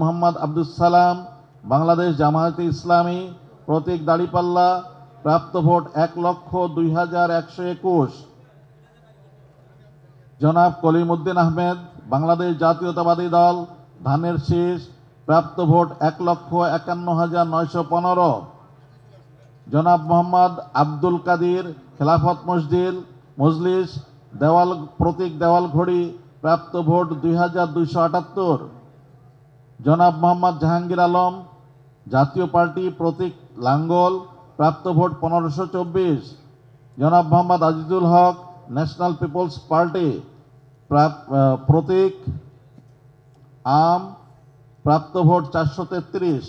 মোহাম্মদ আব্দুল সালাম, বাংলাদেশ জামায়াতে ইসলামী, প্রতীক দাড়িপাল্লা, প্রাপ্ত ভোট এক লক্ষ দুই হাজার একশো একুশ। জনাব কলিমউদ্দিন আহমেদ, বাংলাদেশ জাতীয়তাবাদী দল, ধানের শীষ, প্রাপ্ত ভোট এক লক্ষ একান্ন হাজার নয়শো পনেরো। জনাব মোহাম্মদ আব্দুল কাদির, খেলাফত মসজিদ, মজলিস, দেওয়াল, প্রতীক দেওয়াল ঘড়ি প্রাপ্ত ভোট দুই হাজার দুইশো আটাত্তর। জনাব মোহাম্মদ জাহাঙ্গীর আলম, জাতীয় পার্টি প্রতীক লাঙ্গল, প্রাপ্ত ভোট পনেরোশো চব্বিশ। জনাব Mohammad Azizul Haque, national peoples party প্রতীক আম, প্রাপ্ত ভোট চারশো তেত্রিশ।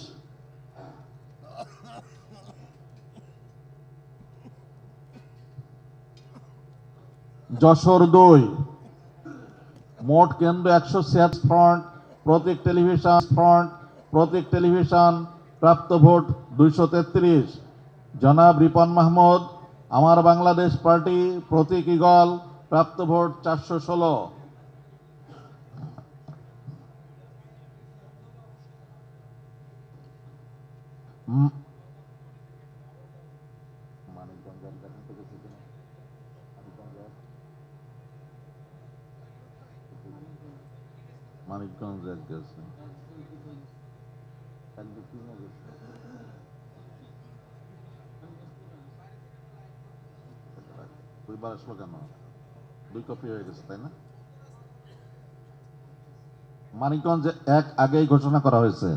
যশোর দুই। মোট কেন্দ্র একশো ছিয়াত্তর ফ্রন্ট। প্রতীক টেলিভিশন ফ্রন্ট, প্রতীক টেলিভিশন প্রাপ্ত ভোট দুইশো তেত্রিশ। জনাব রিপন মাহমুদ, আমার বাংলাদেশ পার্টি প্রতীক ইগল প্রাপ্ত ভোট চারশো ষোলো। মানিকগঞ্জ এক গেছে। দুইবার আসলো কেন? দুই কপি হয়ে গেছে, তাই না? মানিকগঞ্জ এক আগেই ঘোষণা করা হয়েছে।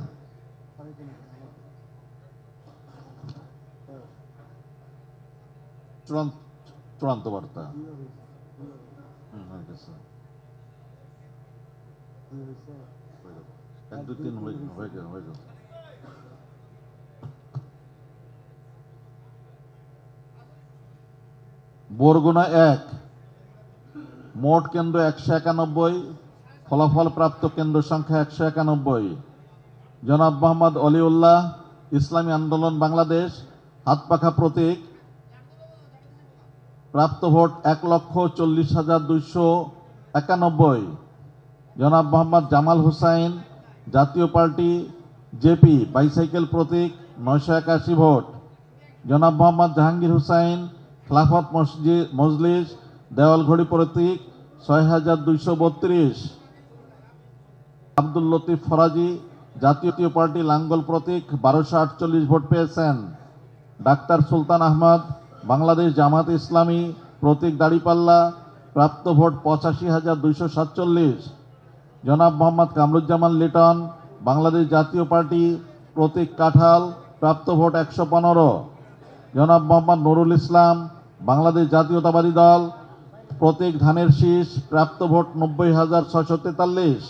চূড়ান্ত বার্তা। হয়ে গেছে। এক বরগুনা এক, মোট কেন্দ্র একশো একানব্বই, ফলাফল প্রাপ্ত কেন্দ্র সংখ্যা একশো একানব্বই। জনাব মোহাম্মদ অলিউল্লাহ, ইসলামী আন্দোলন বাংলাদেশ, হাতপাখা প্রতীক। প্রাপ্ত ভোট এক লক্ষ চল্লিশ হাজার দুইশো একানব্বই। জনাব মোহাম্মদ জামাল হুসাইন, জাতীয় পার্টি জেপি, বাইসাইকেল প্রতীক, নয়শো একাশি ভোট। জনাব মোহাম্মদ জাহাঙ্গীর হুসাইন, খেলাফত মসজিদ মজলিস, দেওয়ালঘড়ি প্রতীক, ছয় হাজার দুইশো বত্রিশ। আব্দুল লতিফ ফরাজি, জাতীয় পার্টি লাঙ্গল প্রতীক, বারোশো আটচল্লিশ ভোট পেয়েছেন। ডাক্তার সুলতান আহমদ, বাংলাদেশ জামাত ইসলামী প্রতীক দাড়িপাল্লা, প্রাপ্ত ভোট পঁচাশি হাজার দুইশো সাতচল্লিশ। জনাব মোহাম্মদ কামরুজ্জামান লিটন, বাংলাদেশ জাতীয় পার্টি প্রতীক কাঁঠাল, প্রাপ্ত ভোট একশো পনেরো। জনাব মোহাম্মদ নুরুল ইসলাম, বাংলাদেশ জাতীয়তাবাদী দল, প্রতীক ধানের শীষ, প্রাপ্ত ভোট নব্বই হাজার ছশো তেতাল্লিশ।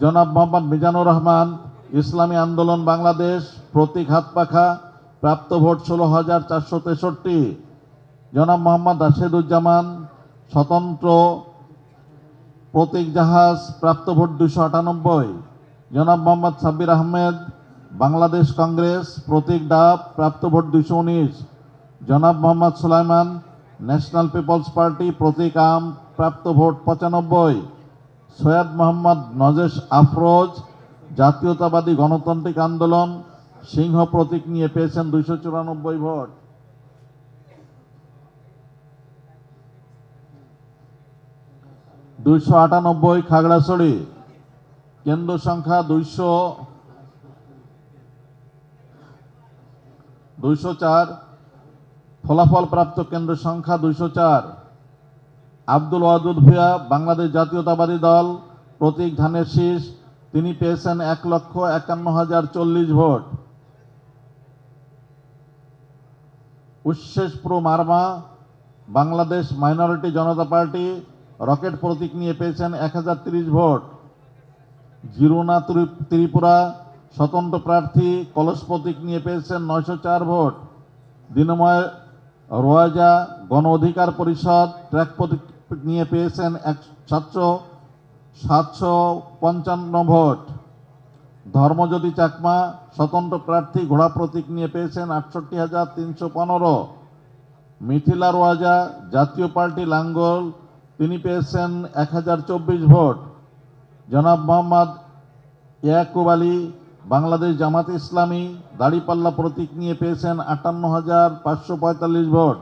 জনাব মোহাম্মদ মিজানুর রহমান, ইসলামী আন্দোলন বাংলাদেশ, প্রতীক হাতপাখা প্রাপ্ত ভোট ষোলো হাজার চারশো তেষট্টি। জনাব মোহাম্মদ রাশেদুজ্জামান, স্বতন্ত্র প্রতীক জাহাজ প্রাপ্ত ভোট দুশো আটানব্বই। জনাব মোহাম্মদ সাব্বির আহমেদ, বাংলাদেশ কংগ্রেস প্রতীক ডাব প্রাপ্ত ভোট দুশো উনিশ। জনাব Mohammad Sulaiman, national peoples party প্রতীক আম প্রাপ্ত ভোট পঁচানব্বই। সৈয়দ মোহাম্মদ নজেশ আফরোজ, জাতীয়তাবাদী গণতান্ত্রিক আন্দোলন সিংহ প্রতীক নিয়ে পেয়েছেন দুইশো চুরানব্বই ভোট। দুইশো আটানব্বই খাগড়াছড়ি। কেন্দ্র সংখ্যা দুইশো দুইশো চার। ফলাফল প্রাপ্ত কেন্দ্র সংখ্যা দুইশো চার। আব্দুল ওয়াদুদ ভুয়া বাংলাদেশ জাতীয়তাবাদী দল, প্রতীক ধানের শীষ, তিনি পেয়েছেন এক লক্ষ একান্ন হাজার চল্লিশ vote. Uchhes Pru Marma, Bangladesh minority Janata party rocket প্রতীক নিয়ে পেয়েছেন এক ভোট। জিরোনা ত্রিপুরা স্বতন্ত্র প্রার্থী কলস প্রতীক নিয়ে পেয়েছেন নয়শো চার ভোট। দিনময় রোয়াজা গণ অধিকার পরিষদ ট্র্যাক প্রতীক নিয়ে পেয়েছেন এক সাতশো সাতশো পঞ্চান্ন ভোট। ধর্মজ্যোতি চাকমা স্বতন্ত্র প্রার্থী ঘোড়া প্রতীক নিয়ে পেয়েছেন আটষট্টি হাজার তিনশো পনেরো। মিথিলা রোয়াজা জাতীয় পার্টি লাঙ্গল পেয়েছেন এক হাজার চব্বিশ ভোট। জনাব মোহাম্মদ ইয়াকুব আলী, বাংলাদেশ জামাত ইসলামী, দাড়িপাল্লা প্রতীক নিয়ে পেয়েছেন আটান্ন হাজার পাঁচশো পঁয়তাল্লিশ ভোট।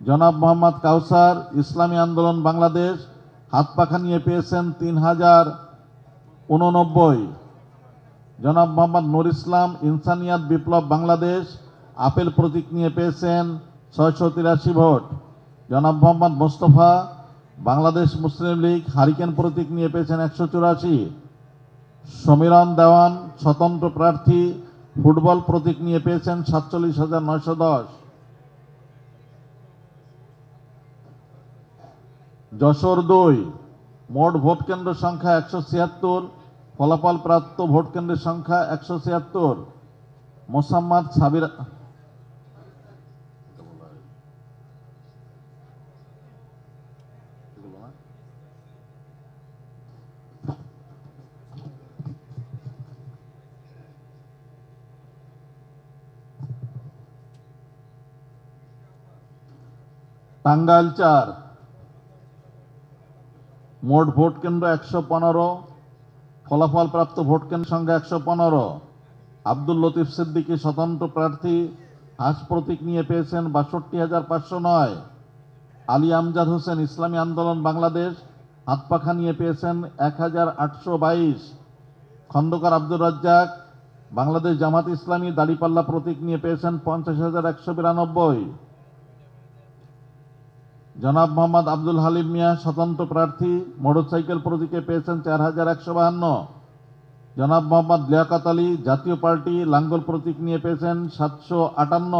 জনাব মোহাম্মদ কাউসার, ইসলামী আন্দোলন বাংলাদেশ হাত পাখা নিয়ে পেয়েছেন তিন হাজার উননব্বই। জনাব মোহাম্মদ নুর ইসলাম, ইনসানিয়াত বিপ্লব বাংলাদেশ, আপেল প্রতীক নিয়ে পেয়েছেন ছয়শো তিরাশি ভোট। জনাব মোহাম্মদ মোস্তফা বাংলাদেশ মুসলিম লীগ হারিকেন প্রতীক নিয়ে পেয়েছেন একশো চুরাশি। সমীরণ দেওয়ান, স্বতন্ত্র প্রার্থী, ফুটবল প্রতীক নিয়ে পেয়েছেন সাতচল্লিশ হাজার নয়শো দশ। যশোর দুই, মোট ভোট কেন্দ্র সংখ্যা একশো ছিয়াত্তর, ফলাফল প্রাপ্ত ভোট কেন্দ্রের সংখ্যা একশো ছিয়াত্তর। মোসাম্মদ সাবির টাঙ্গাইল চার। মোট ভোট কেন্দ্র একশো পনেরো। ফলাফল প্রাপ্ত ভোট কেন্দ্র সংখ্যা একশো পনেরো। আব্দুল লতিফ সিদ্দিকী স্বতন্ত্র প্রার্থী, হাঁস প্রতীক নিয়ে পেয়েছেন বাষট্টি হাজার পাঁচশো নয়। আলী আমজাদ হোসেন ইসলামী আন্দোলন বাংলাদেশ, হাত পাখা নিয়ে পেয়েছেন এক হাজার আটশো বাইশ। খন্দকার আব্দুর রাজ্জাক, বাংলাদেশ জামাত ইসলামী দাড়িপাল্লা প্রতীক নিয়ে পেয়েছেন পঞ্চাশ হাজার একশো বিরানব্বই। জনাব মোহাম্মদ আব্দুল হালিম মিয়া, স্বতন্ত্র প্রার্থী, মোটরসাইকেল প্রতীকে পেয়েছেন চার হাজার একশো বাহান্ন। জনাব মোহাম্মদ লিয়াকত আলী, জাতীয় পার্টি, লাঙ্গল প্রতীক নিয়ে পেয়েছেন সাতশো আটান্ন।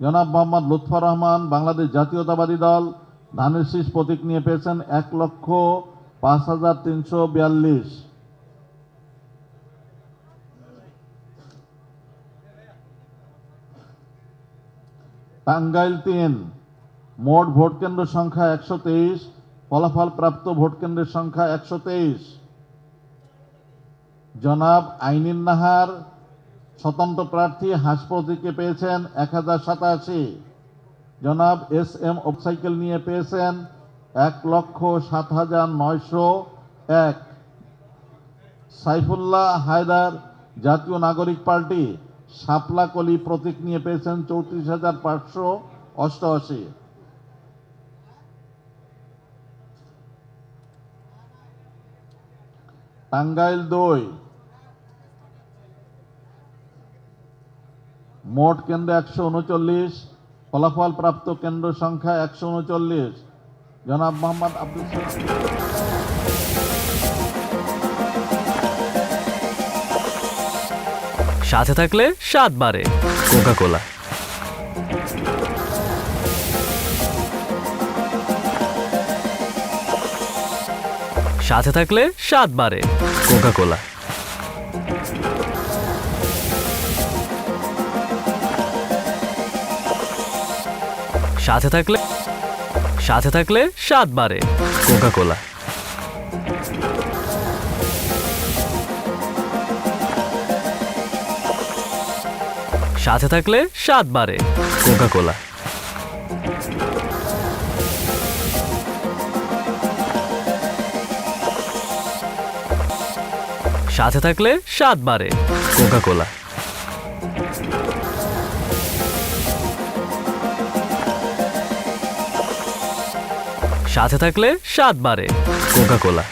জনাব মোহাম্মদ লুৎফর রহমান, বাংলাদেশ জাতীয়তাবাদী দল, ধানের শীষ প্রতীক নিয়ে পেয়েছেন এক লক্ষ পাঁচ হাজার তিনশো বিয়াল্লিশ। টাঙ্গাইল তিন, মোট ভোট কেন্দ্র সংখ্যা একশো তেইশ ফলাফল প্রাপ্ত ভোট কেন্দ্রের সংখ্যা একশো তেইশ। জনাব আইনিন নাহার স্বতন্ত্র প্রার্থী হাঁস প্রতীকে পেয়েছেন এক হাজার সাতাশি। জনাব এস এম সাইকেল নিয়ে পেয়েছেন এক লক্ষ সাত হাজার নয়শো এক। সাইফুল্লাহ হায়দার জাতীয় নাগরিক পার্টি শাপলা কলি প্রতীক নিয়ে পেয়েছেন চৌত্রিশ হাজার পাঁচশো অষ্টআশি। টাঙ্গাইল দুই মোট কেন্দ্র একশো উনচল্লিশ, ফলাফল প্রাপ্ত কেন্দ্র সংখ্যা একশো উনচল্লিশ। জনাব মোহাম্মদ আব্দুল সাথে থাকলে স্বাদ বাড়ে। কোকা কোলা সাথে থাকলে স্বাদ বাড়ে। কোকা কোলা সাথে থাকলে সাথে থাকলে স্বাদ বাড়ে। কোকা কোলা সাথে থাকলে স্বাদ বাড়ে। কোকা কোলা সাথে থাকলে স্বাদ বাড়ে। কোকা কোলা সাথে থাকলে স্বাদ বারে কোকা কোলা